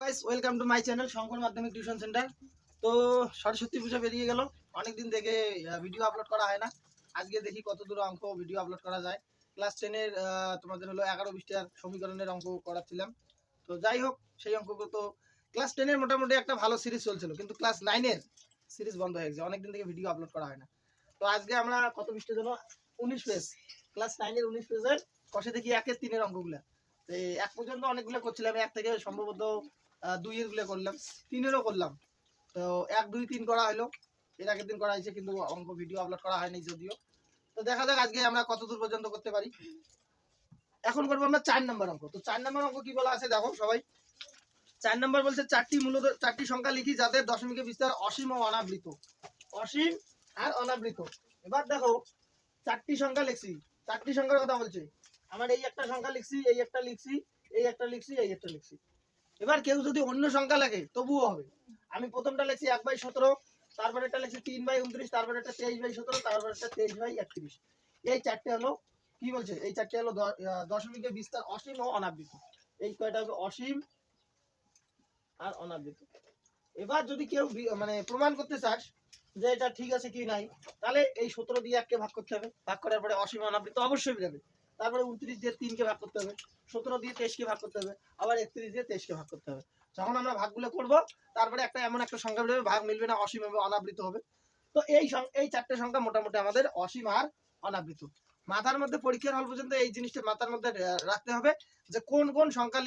Guys welcome to my channel Shankar Madhyamik tuition centre তো সরস্বতী পুজো বেরিয়ে গেল। অনেকদিন থেকে ভিডিও আপলোড করা হয় না। আজকে দেখি কত অঙ্ক ভিডিও আপলোড করা যায়। ক্লাস টেনের তোমাদের হলো এগারো বিশটার সমীকরণের অঙ্ক করাচ্ছিলাম। তো যাই হোক, সেই অঙ্কগুলো তো ক্লাস টেনের মোটামুটি একটা ভালো সিরিজ চলছিল, কিন্তু ক্লাস নাইনের সিরিজ বন্ধ হয়ে গেছে। অনেকদিন থেকে ভিডিও আপলোড করা হয় না। তো আজকে আমরা কত পৃষ্ঠের জন্য উনিশ পেজ। ক্লাস নাইনের উনিশ পেজের কষে দেখি একের তিনের অঙ্কগুলো। এক পর্যন্ত অনেকগুলো করছিলাম, এক থেকে সম্ভবত দুইয়েরগুলো করলাম, তিনেরও করলাম। তো এক, দুই, তিন করা হলো। এর আগের দিন করা হয়েছে, কিন্তু অঙ্ক ভিডিও আপলোড করা হয়নি যদিও। তো দেখা যাক আজকে আমরা কত পর্যন্ত করতে পারি। এখন করব আমরা চার নম্বর অঙ্ক। তো চার নম্বর অঙ্ক কি বলা আছে, দেখো সবাই। চার নম্বর বলছে, চারটি মূলত, চারটি সংখ্যা লিখি যাদের দশমিকের বিস্তার অসীম ও অনাবৃত। অসীম আর অনাবৃত। এবার দেখো, চারটি সংখ্যা লিখছি। চারটি সংখ্যার কথা বলছে। আমার এই একটা সংখ্যা লিখছি, এই একটা লিখছি, এই একটা লিখছি, এই একটা লিখছি। এবার কেউ যদি অন্য সংখ্যা লাগে, তবুও হবে। আমি প্রথমটা লিখছি এক বাই সতেরো তারপরে একটা লিখছি তিন বাই উনত্রিশ তারপরে তেইশ বাই সতেরো তারপরে একটা তেইশ বাই একত্রিশ। এই চারটে হলো, কি বলছে? এই চারটে হলো দশমিকের বিস্তার অসীম ও অনাবৃত। এই কয়টা হবে অসীম আর অনাবৃত। এবার যদি কেউ মানে প্রমাণ করতে চাস যে এটা ঠিক আছে কি নাই, তাহলে এই সতেরো দিয়ে এককে ভাগ করতে হবে। ভাগ করার পরে অসীম অনাবৃত অবশ্যই বেরোবে তারপরে উনত্রিশ দিয়ে তিনকে ভাগ করতে হবে, সতেরো দিয়ে তেইশকে ভাগ করতে হবে, আবার একত্রিশ দিয়ে তেইশকে ভাগ করতে হবে। যখন আমরা ভাগগুলো করব, তারপরে একটা এমন একটা সংখ্যা বেরোবে, ভাগ মিলবে না, অসীম হবে, অনাবৃত হবে। তো এই এই চারটে সংখ্যা মোটামুটি আমাদের অসীম আর অনাবৃত। মাথার মধ্যে পরীক্ষার হল পর্যন্ত এই জিনিসটা মাথার মধ্যে রাখতে হবে যে কোন কোন সংখ্যা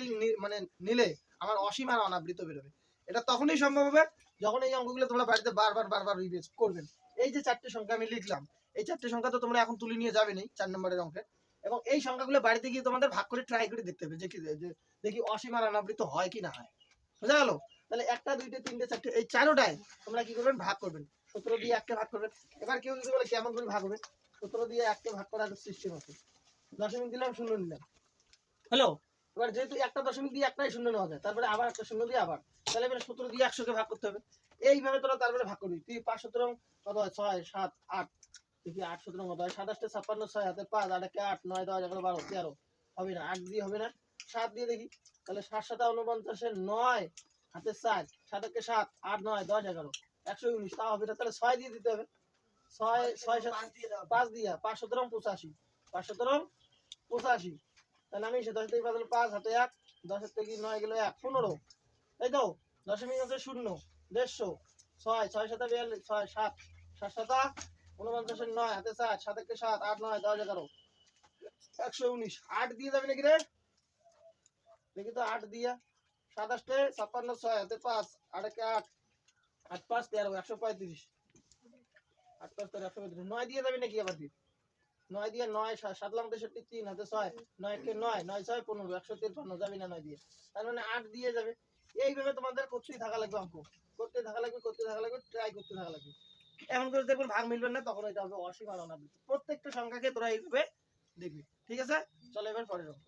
মানে নিলে আমার অসীম আর অনাবৃত বেরোবে। এটা তখনই সম্ভব হবে যখন এই অঙ্কগুলো তোমরা বাড়িতে বারবার বারবার রিভিজ করবেন এই যে চারটে সংখ্যা আমি লিখলাম, এই চারটে সংখ্যা তো তোমরা এখন তুলে নিয়ে যাবে নেই, চার নম্বরের অঙ্কে। এবং এই সংখ্যাগুলো বাড়িতে গিয়ে তোমাদের ভাগ করে ট্রাই করে দেখতে হবে যে দেখি অসীম আর অনাবৃত হয় কি না হয়। বুঝা গেল? তাহলে একটা, দুইটা, তিনটে, চারটে, এই চারোটায় তোমরা কি করবেন ভাগ করবেন সতেরো দিয়ে এককে ভাগ করবেন এবার কেউ যদি বলে কেমন করে ভাগ হবে? সতেরো দিয়ে এককে ভাগ করার সিস্টেম আছে দশমিক দিলাম, শূন্য নিলাম। হ্যালো? এবার যেহেতু একটা দশমিক দিয়ে একটাই শূন্য নেওয়া যায়, তারপরে আবার একটা শূন্য দিয়ে আবার। তাহলে এবার সতেরো দিয়ে একশোকে ভাগ করতে হবে। এইভাবে তোরা তারপরে ভাগ করবি। তুই পাঁচ, সতেরো, কত ছয়, সাত, আট। দেখি আট সতেরো কত হয়। সাতাশটা ছাপ্পান্ন ছয় হাতে পাঁচ আট একে আট নয় দশ এগারো বারো তেরো। হবে না আট দিয়ে হবে না। সাত দিয়ে দেখি। তাহলে সাত সাতা উনপঞ্চাশের নয় হাতে চার। সাত একে সাত আট নয় দশ এগারো। একশো উনিশ তা হবে না। তাহলে ছয় দিয়ে দিতে হবে। ছয় ছয় সাত পাঁচ দিয়া পাঁচ সতেরো পঁচাশি। পাঁচ সতেরো পঁচাশি। তাহলে আমি সে দশ থেকে পাঁচ পাঁচ হাতে এক। দশের থেকে নয় গেলো এক পনেরো। এই তো দশমিক হচ্ছে শূন্য দেড়শো। ছয় ছয় সাতা বিয়াল্লিশ ছয় সাত। সাত সাতা নয়, হাতে সাত সাত, আট, নয়, দশ, এগারো। একশো উনিশ। আট দিয়ে যাবে নাকি রে? দেখি তো আট দিয়া। সাতাশটে ছাপ্পান্ন, ছয়, হাতে পাঁচ আট। আট পাঁচ, তেরো, একশো পঁয়ত্রিশ। আট পাঁচ, তেরো, একশো পঁয়ত্রিশ। নয় দিয়ে নাকি আবার নয় দিয়ে নয় সাত তেষট্টি, তিন হাতে ছয়। নয় কে নয় নয় ছয়, পনেরো, একশো তিরপান্ন, যাবে না নয় দিয়ে। তার মানে আট দিয়ে যাবে। এইভাবে তোমাদের করতেই থাকা লাগবে অঙ্ক। করতে থাকা লাগবে করতে থাকা লাগবে ট্রাই করতে থাকা লাগবে। এমন করে দেখবেন ভাগ মিলবে না তখন এটা হবে অসীম আর অনাবৃত। প্রত্যেকটা সংখ্যাকে তোরা এইভাবে দেখবি ঠিক আছে? চলো এবার পরের অঙ্ক।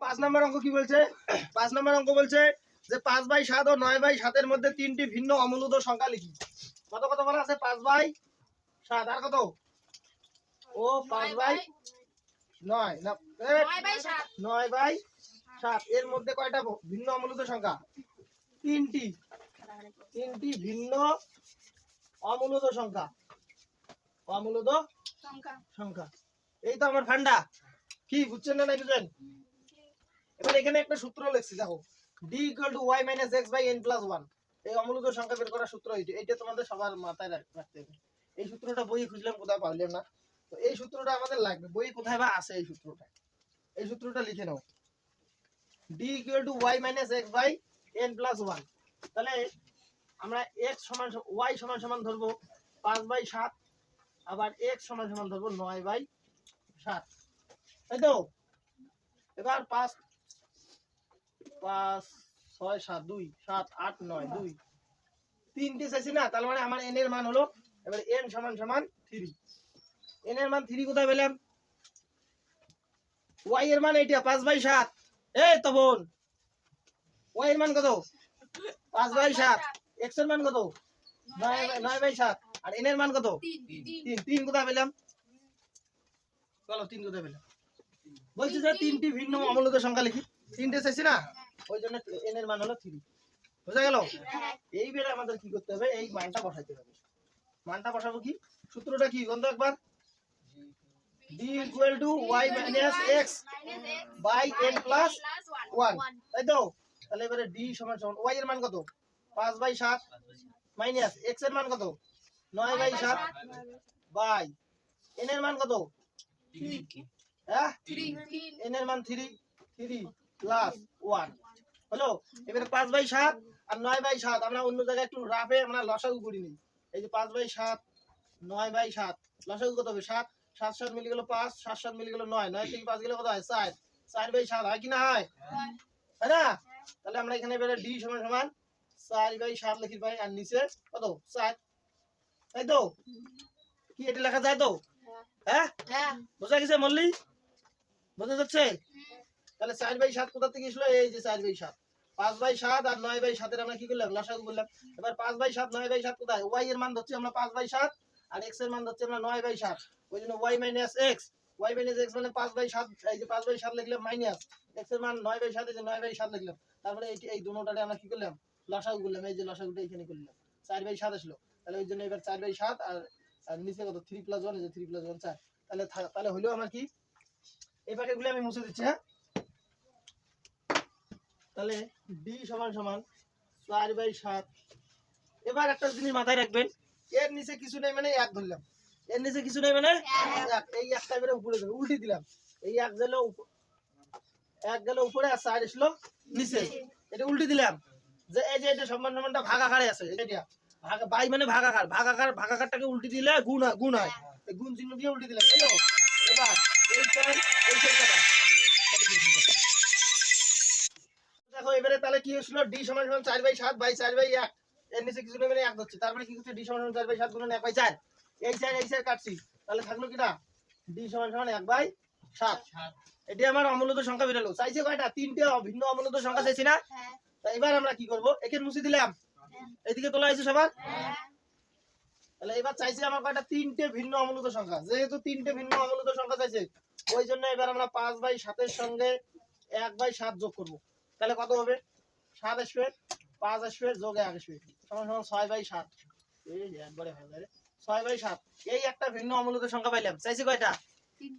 পাঁচ নম্বর অঙ্ক কি বলছে? পাঁচ নম্বর অঙ্ক বলছে যে পাঁচ বাই সাত ও নয় বাই সাতের মধ্যে তিনটি ভিন্ন অমূলদ সংখ্যা লিখি। কত কত বলা আছে? পাঁচ বাই সাত। আর কত? ও পাঁচ বাই নয়। না নয় বাই সাত। নয় বাই সাত। এর মধ্যে কয়টা ভিন্ন অমূলদ সংখ্যা? তিনটি। তিনটি ভিন্ন অমূলদ সংখ্যা। অমূলদ সংখ্যা। এই তো আমার ফান্ডা। কি বুঝছেন না নাই বুঝেন? এবার এখানে একটা সূত্র লিখছি দেখো। D equal to Y minus X by N plus one এই অমূলদ সংখ্যা বের করার সূত্র এইটা এইটা তোমাদের সবার মাথায় রাখতে হবে। এই সূত্রটা বই খুঁজলাম কোথাও পারলাম না। তো এই সূত্রটা আমাদের লাগবে। বই কোথায় বা আছে এই সূত্রটা? এই সূত্রটা লিখে নাও। D equal to Y minus X by N plus one তাহলে আমরা এক্স সমান ওয়াই সমান সমান ধরবো পাঁচ বাই সাত, আবার এক্স সমান সমান ধরবো নয় বাই সাত। তাই তো, এবার পাঁচ পাঁচ, ছয়, সাত, দুই, সাত, আট, নয়, দুই। তিনটে চাইছি না, তার মানে আমার এন এর মান হলো, এবার এন সমান সমান থ্রি এন এর মান থ্রি কোথায় পেলাম? ওয়াই এর মান এইটা, পাঁচ বাই সাত। এই তো বোন ওয়াই এর মান কত? পাঁচ বাই সাত। এক্সের মান কত? নয় বাই- সাত। আর এন এর মান কত? তিন। তিন। কোথায় পেলাম? চলো তিন কোথায় পেলাম? বলছি যে তিনটি ভিন্ন অমূল্য সংখ্যা লিখি। তিনটে চাইছি না? ওই জন্য এন এর মান হলো থ্রি বোঝা গেল? এইবারে আমাদের কি করতে হবে? এই মানটা বসাইতে হবে। মানটা বসাবো কি? সূত্রটা কি? বন্ধু একবার। D equal to y minus x by n plus 1 তাই তো? তাহলে এবারে d সমান সমান y এর মান কত? 5 বাই সাত মাইনাস এক্সের মান কত? নয় বাই সাত বাই। n এর মান কত? হ্যাঁ? n এর মান 3 3 প্লাস 1 হলো? এবারে 5 বাই 7 আর 9 বাই 7 আমরা অন্য জায়গায় একটু রাফে আমরা লসাগু করি নি। এই যে পাঁচ বাই 7 9 বাই সাত। লসাগু কত হবে? 7 7 7 মিলে গেল 5 7 7 মিলে গেল 9 9 থেকে পাঁচ গেলে কত হয়? 4 4 বাই সাত হয় কি না হয়? তাই না? তাহলে আমরা এখানে এবারে d সমান সমান 4 বাই 7 লিখি পাই আর নিচে কত? 4 তাই তো? কি এটা লেখা যায় তো? হ্যাঁ? বোঝা গেছে মল্লি বোঝা যাচ্ছে? তাহলে চার বাই সাত কোথা থেকে এসলো? এই যে চার বাই সাত। পাঁচ বাই সাত আর নয় বাই সাতের আমরা কি করলাম? লসাগু করলাম। এবার পাঁচ বাই সাত নয় বাই সাত কোথায়? ওয়াই এর মান ধরছি আমরা পাঁচ বাই সাত আর এক্সের মান ধরছি আমরা নয় বাই সাত। ওই জন্য Y minus X Y minus X মানে পাঁচ বাই সাত এই যে পাঁচ বাই সাত লিখলাম মাইনাস এক্সের মান নয় বাই সাত এই যে নয় বাই সাত লিখলাম। তারপরে এই এই দুটোটারে আমরা কি করলাম? লসাগু করলাম এই যে লসাগুটা এখানে করলাম। চার বাই সাত আসলো। তাহলে ওই জন্য এবার চার বাই সাত আর আর নিচে কত? Three plus one three plus one চার। তাহলে তাহলে হলো আমার কি? এই প্যাকেটগুলো আমি মুছে দিচ্ছি হ্যাঁ? তাহলে ডি সমান সমান চার বাই সাত। এবার একটা জিনিস মাথায় রাখবেন, এর নিচে কিছু নেই মানে এক ধরলাম। এর নিচে কিছু নেই মানে এই একটা এবারে উপরে দেবে উল্টি দিলাম। এই এক গেল এক গেল উপরে আর চার আসলো নিচে। এটা উল্টি দিলাম। যে এই যে এটা সমান সমানটা ভাগাকারে আছে এটা ভাগা বাই মানে ভাগাকার ভাগাকার ভাগাকারটাকে উল্টি দিলে গুণ হয় গুণ হয়। গুণ চিহ্ন দিয়ে উল্টি তাই তো? এবার দেখো। এবারে তাহলে কি হচ্ছিল ডি সমান সমান চার বাই সাত বাই চার বাই এক। এর নিচে কিছু নেই মানে এক ধরছে। তারপরে কি হচ্ছে ডি সমান সমান চার বাই সাত গুণন এক বাই চার। এই চার এই চার কাটছি। তাহলে থাকল কিটা? ডি সমান সমান এক বাই সাত। এটি আমার অমূলত সংখ্যা বেরোলো। চাইছে কয়টা? তিনটে ভিন্ন অমূলত সংখ্যা চাইছি না? এবার আমরা কি করব? একে মুছে দিলাম। এদিকে তোলা হয়েছে সবার? তাহলে এবার চাইছে আমার কয়টা? তিনটে ভিন্ন অমূলত সংখ্যা। যেহেতু তিনটে ভিন্ন অমূলত সংখ্যা চাইছে, ওই জন্য এবার আমরা পাঁচ বাই সাতের সঙ্গে এক বাই সাত যোগ করব। তাহলে কত হবে? সাত আসবে পাঁচ আসবে যোগ এক আসবে সমান সমান ছয় বাই সাত। এই একবারে হয়ে যাবে ছয় বাই সাত। এই একটা ভিন্ন অমূলত সংখ্যা পাইলাম। চাইছে কয়টা?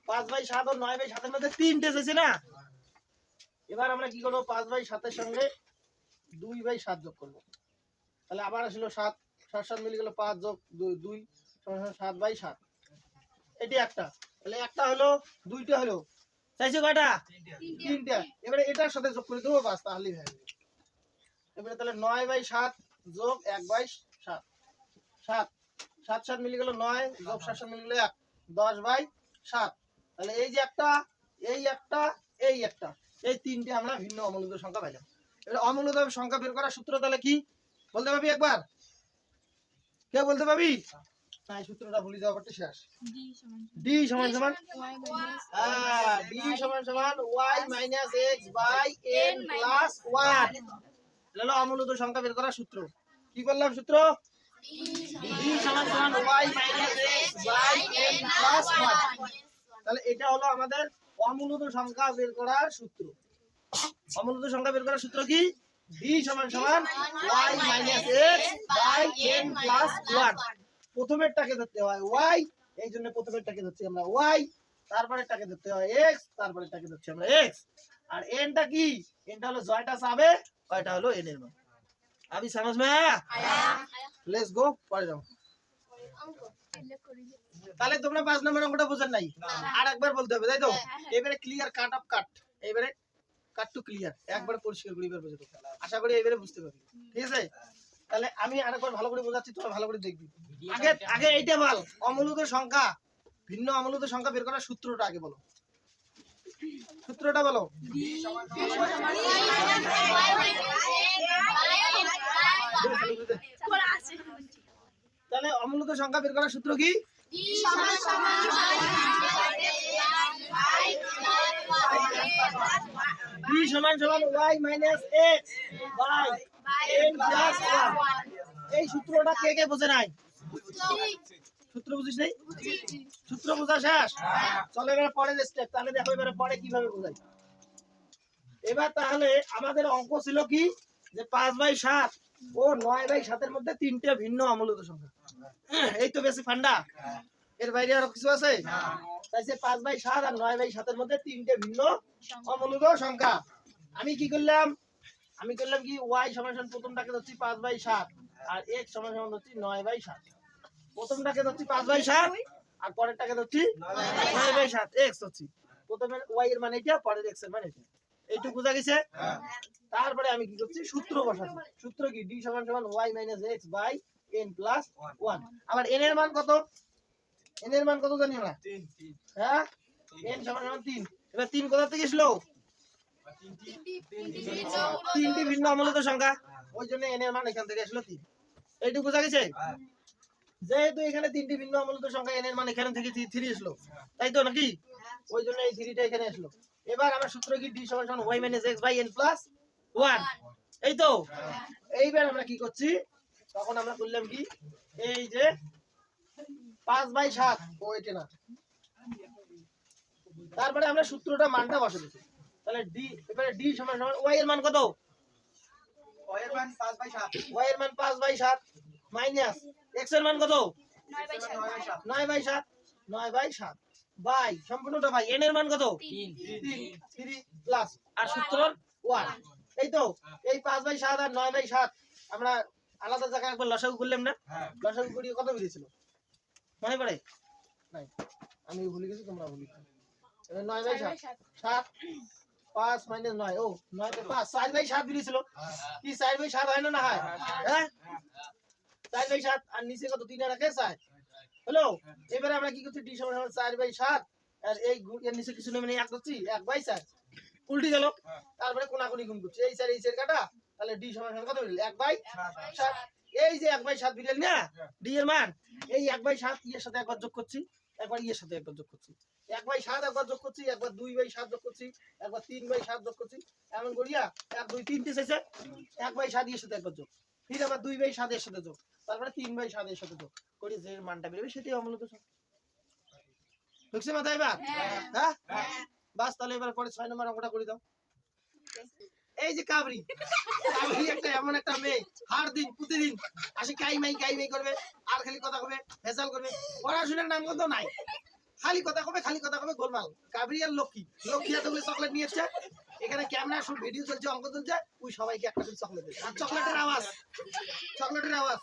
পাঁচ বাই সাত ও নয় বাই সাতের মধ্যে তিনটে চাইছে না? এবার আমরা কি করব? পাঁচ বাই সাতের সঙ্গে দুই বাই সাত যোগ করব। তাহলে আবার আসলো সাত সাত সাত মিলে গেল পাঁচ যোগ দুই সাত বাই সাত। এটি একটা। তাহলে একটা হলো দুইটা হলো। চাইছে কয়টা? তিনটা। এবারে এটার সাথে যোগ করে দেবো বাস তাহলেই হয়ে যাবে। এবারে তাহলে নয় বাই সাত যোগ এক বাই সাত। সাত। সাত সাত মিলে গেল নয় যোগ সাত সাত মিলে গেল এক। দশ বাই সাত। তাহলে এই যে একটা এই একটা এই একটা। এই তিনটে আমরা ভিন্ন অমূলত সংখ্যা পাইলাম। অমূলত সংখ্যা বের করার সূত্র তাহলে কি? বলতে পারবি একবার? কে বলতে পারবি? না সূত্রটা ভুলে যাওয়া পড়তে শেষ। ডি সমান সমান। হ্যাঁ ডি সমান? সমান Y minus X by N plus one হলো অমূলত সংখ্যা বের করার সূত্র। কি বললাম সূত্র? ডি সমান সমান Y minus X by N plus one তাহলে এটা হলো আমাদের অমূলত সংখ্যা বের করার সূত্র। সমন্বিত সংখ্যা বের করার সূত্র কি? সমান সমান এন প্রথমেরটাকে ধরতে হয় এই জন্য প্রথমেরটাকে ধরছি আমরা তারপরেরটাকে ধরতে হয় তারপরেরটাকে ধরছি আমরা আর কি? হলো জয়টা কয়টা হলো এর মান? আমি মে লেটস গো পড়ে যাও তাহলে তোমরা পাঁচ নম্বর অঙ্কটা বোঝার নাই। আর একবার বলতে হবে তাই তো? এবারে ক্লিয়ার কাট অফ কাট এবারে কাট টু ক্লিয়ার একবার পরিষ্কার করে এবার বোঝাতে আশা করি এবারে বুঝতে পারবি ঠিক আছে তাহলে আমি আরেকবার ভালো করে বোঝাচ্ছি তোরা ভালো করে দেখবি আগে আগে এইটা বল অমূলত সংখ্যা ভিন্ন অমূলত সংখ্যা বের করার সূত্রটা আগে বলো সূত্রটা বলো তাহলে অমূলত সংখ্যা বের করার সূত্র কি b সমান সমান y x by n plus 1 এই সূত্রটা কে কে নাই? সূত্র বুঝিস নাই? সূত্র বোঝা শেষ? চলো এবারে পরের স্টেপ তাহলে দেখো এবারে পরে কীভাবে বোঝাই। এবার তাহলে আমাদের অঙ্ক ছিল কি? যে পাঁচ বাই সাত ও নয় বাই সাতের মধ্যে তিনটা ভিন্ন অমূলত সংখ্যা এই তো বেশি ফান্ডা। এর বাইরে আরও কিছু আছে? পাঁচ বাই সাত আর নয় বাই সাতের মধ্যে তিনটে ভিন্ন অমূলত সংখ্যা। আমি কি করলাম? আমি করলাম কি ওয়াই সমান সমান প্রথমটাকে ধরছি পাঁচ বাই সাত আর এক্স সমান সমান ধরছি নয় বাই সাত। প্রথমটাকে ধরছি পাঁচ বাই সাত আর পরেরটাকে ধরছি নয় বাই সাত এক্স ধরছি। প্রথমে ওয়াই এর মানে এটা পরের এক্সের মানে এটা। এইটুকু বোঝা গেছে? তারপরে আমি কি করছি? সূত্র বসাচ্ছি। সূত্র কি? ডি সমান সমান Y minus X by N plus one আবার এন এর মান কত? এন এর মান কত জানি আমরা? হ্যাঁ? এন সমান সমান তিন। এবার তিন কোথা থেকে এসলো? তিনটি ভিন্ন অমূলত সংখ্যা। ওই জন্য এন এর মান এখান থেকে আসলো তিন। এইটুকু বোঝা গেছে? যেহেতু এখানে তিনটি ভিন্ন অমূলত সংখ্যা এন এর মান এখানে থেকে থ্রি আসলো তাই তো নাকি? ওই জন্য এই থ্রিটা এখানে আসলো এবার আমার সূত্র কি? ডি সমান সমান Y minus X by N plus one. এই তো? এইবার আমরা কি করছি? তখন আমরা করলাম কি? এই যে পাঁচ বাই সাত। ও এটা না। তারপরে আমরা সূত্রটা মানটা বসে দিচ্ছি। তাহলে ডি এবারে ডি সমান সমান ওয়াই এর মান কত? ওয়াই এর মান পাঁচ বাই সাত। মাইনাস এক্সের মান কত? নয় বাই সাত। নয় বাই সাত। বাই সম্পূর্ণটা বাই। এন এর মান কত? তিন। থ্রি প্লাস আর সূত্র ওয়ান এই তো এই পাঁচ বাই সাত আর নয় বাই সাত। আমরা আলাদা জায়গায় একবার লসাগু করলাম না? লসাগু করিয়ে কত বেরিয়েছিল? মনে পড়ে? নাই। আমি ভুলে গেছি, তোমরা ভুলে গেছো। নয় বাই সাত। সাত পাঁচ মাইনাস নয়। ও, নয় তো পাঁচ। চার বাই সাত কি চার বাই সাত হয় না না হয়? হ্যাঁ? চার বাই সাত। আর নিচে কত? একে চার। হ্যালো? এবারে আমরা কি করছি? চার বাই সাত। আর এই এর নিচে কিছু নেই মানে এক করছি? এক বাই চার। উল্টি গেল। তারপরে কোনাকুনি গুণ করছি। এই চার এই চার কাটা। তাহলে ডি সমান কত এক বাই সাত। এই যে এক বাই সাত বেরিল না? ডি এর মান? এই এক বাই সাত ইয়ের সাথে একবার যোগ করছি একবার ইয়ের সাথে একবার যোগ করছি। এক বাই সাত একবার যোগ করছি একবার দুই বাই সাত যোগ করছি একবার তিন বাই সাত যোগ করছি। এমন করিয়া এক দুই তিনটে শেষে এক বাই সাত ইয়ের সাথে একবার যোগ। ফির আবার দুই বাই সাতের সাথে যোগ। তারপরে তিন বাই সাতের সাথে যোগ। করি যে মানটা বেরোবে সেটাই অমূলত সংখ্যা ঢুকছে মাথায় এবার? হ্যাঁ। বাস তাহলে এবার পরে ছয় নম্বর অঙ্কটা করে দাও। এই যে কাবরি কাবরি একটা এমন একটা মেয়ে, হার দিন প্রতিদিন আসে কাই মাই কাই মাই করবে, আর খালি কথা কবে, ভেজাল করবে, পড়াশোনার নাম কিন্তু নাই, খালি কথা কবে, খালি কথা কবে, গোলমাল, কাবরি আর লক্ষ্মী লক্ষ্মী এতগুলো চকলেট নিয়ে এসছে, এখানে ক্যামেরা শুট ভিডিও চলছে, অঙ্ক চলছে, ওই সবাইকে একটা করে চকলেট দেবে, আর চকলেটের আওয়াজ চকলেটের আওয়াজ।